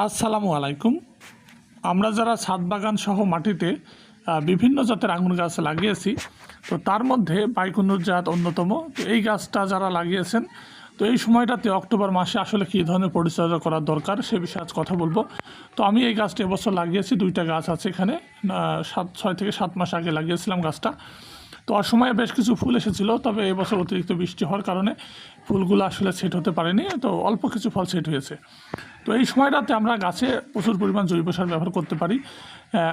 আসসালামু আলাইকুম। আমরা যারা ছাদ বাগান সহ মাটিতে বিভিন্ন জাতের আঙুর গাছ লাগিয়েছি, তো তার মধ্যে বাইকুনুর জাত অন্যতম। তো এই গাছটা যারা লাগিয়েছেন, তো এই সময়টাতে অক্টোবর মাসে আসলে কী ধরনের পরিচর্যা করা দরকার সে বিষয়ে আজ কথা বলব। তো আমি এই গাছটা এবছর লাগিয়েছি, দুইটা গাছ আছে এখানে। সাত, ছয় থেকে সাত মাস আগে লাগিয়েছিলাম গাছটা। তো অসময়ে বেশ কিছু ফুল এসেছিল, তবে এবছর অতিরিক্ত বৃষ্টি হওয়ার কারণে ফুলগুলো আসলে সেট হতে পারেনি, তো অল্প কিছু ফল সেট হয়েছে। তো এই সময়টাতে আমরা গাছে প্রচুর পরিমাণ জৈব সার ব্যবহার করতে পারি।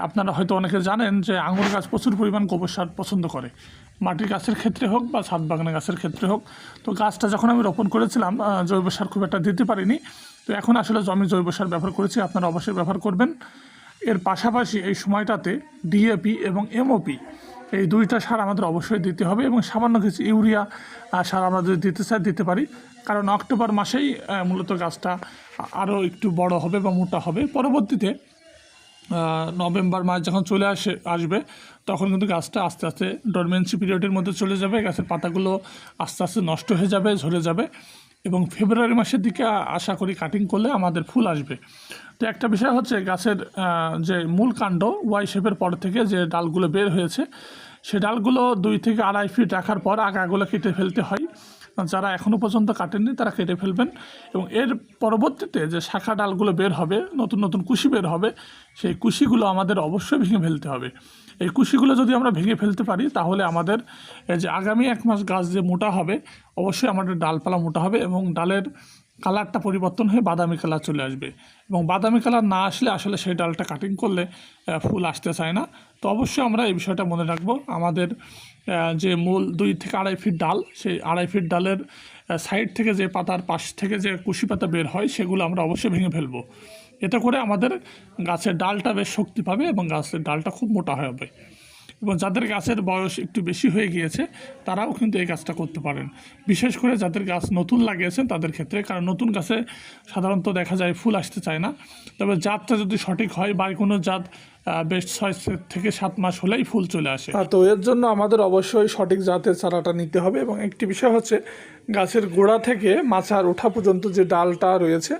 আপনারা হয়তো অনেকে জানেন যে আঙুর গাছ প্রচুর পরিমাণ গোবর সার পছন্দ করে। মাটির গাছের ক্ষেত্রে হোক বা ছাদ বাগানের গাছের ক্ষেত্রে হোক, তো গাছটা যখন আমি রোপণ করেছিলাম জৈব সার খুব একটা দিতে পারিনি। তো এখন আসলে জমি জৈব সার ব্যবহার করেছি, আপনারা অবশ্যই ব্যবহার করবেন। এর পাশাপাশি এই সময়টাতে ডিএপি এবং এমওপি এই দুইটা সার আমাদের অবশ্যই দিতে হবে এবং সামান্য কিছু ইউরিয়া সার আমরা যদি দিতে চাই, দিতে পারি। কারণ অক্টোবর মাসেই মূলত গাছটা আরও একটু বড় হবে বা মোটা হবে। পরবর্তীতে নভেম্বর মাস যখন চলে আসে, আসবে, তখন কিন্তু গাছটা আস্তে আস্তে ডরমেন্সি পিরিয়ডের মধ্যে চলে যাবে। গাছের পাতাগুলো আস্তে আস্তে নষ্ট হয়ে যাবে, ঝরে যাবে। এবং ফেব্রুয়ারি মাসের দিকে আশা করি কাটিং করলে আমাদের ফুল আসবে। তো একটা বিষয় হচ্ছে গাছের যে মূল কাণ্ড ওয়াই শেপের পর থেকে যে ডালগুলো বের হয়েছে, সে ডালগুলো দুই থেকে আড়াই ফিট রাখার পর আগাগুলো কেটে ফেলতে হয়। যারা এখনও পর্যন্ত কাটেননি, তারা কেটে ফেলবেন। এবং এর পরবর্তীতে যে শাখা ডালগুলো বের হবে, নতুন নতুন কুশি বের হবে, সেই কুশিগুলো আমাদের অবশ্যই ভেঙে ফেলতে হবে। এই কুশিগুলো যদি আমরা ভেঙে ফেলতে পারি, তাহলে আমাদের যে আগামী এক মাস গাছ যে মোটা হবে, অবশ্যই আমাদের ডালপালা মোটা হবে এবং ডালের কালারটা পরিবর্তন হয়ে বাদামি কালার চলে আসবে। এবং বাদামি কালার না আসলে আসলে সেই ডালটা কাটিং করলে ফুল আসতে চায় না। তো অবশ্যই আমরা এই বিষয়টা মনে রাখব। আমাদের যে মূল দুই থেকে আড়াই ফিট ডাল, সেই আড়াই ফিট ডালের সাইড থেকে যে পাতার পাশ থেকে যে কুশি পাতা বের হয়, সেগুলো আমরা অবশ্যই ভেঙে ফেলব। এতে করে আমাদের গাছের ডালটা বেশ শক্তি পাবে এবং গাছের ডালটা খুব মোটা হয়ে হবে এবং যাদের গাছের বয়স একটু বেশি হয়ে গিয়েছে, তারাও কিন্তু এই কাজটা করতে পারেন। বিশেষ করে যাদের গাছ নতুন লাগিয়েছেন, তাদের ক্ষেত্রে, কারণ নতুন গাছে সাধারণত দেখা যায় ফুল আসতে চায় না। তবে জাতটা যদি সঠিক হয় বা কোনো জাত বেশ ছয় থেকে সাত মাস হলেই ফুল চলে আসে। তো এর জন্য আমাদের অবশ্যই সঠিক জাতের চারাটা নিতে হবে এবং একটি বিষয় হচ্ছে গাছের গোড়া থেকে মাচার ওঠা পর্যন্ত যে ডালটা রয়েছে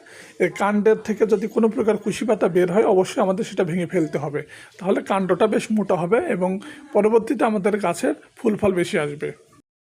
এই কাণ্ডের থেকে যদি কোনো প্রকার কুশি পাতা বের হয়, অবশ্যই আমাদের সেটা ভেঙে ফেলতে হবে। তাহলে কাণ্ডটা বেশ মোটা হবে এবং পরবর্তীতে আমাদের গাছের ফুল ফল বেশি আসবে।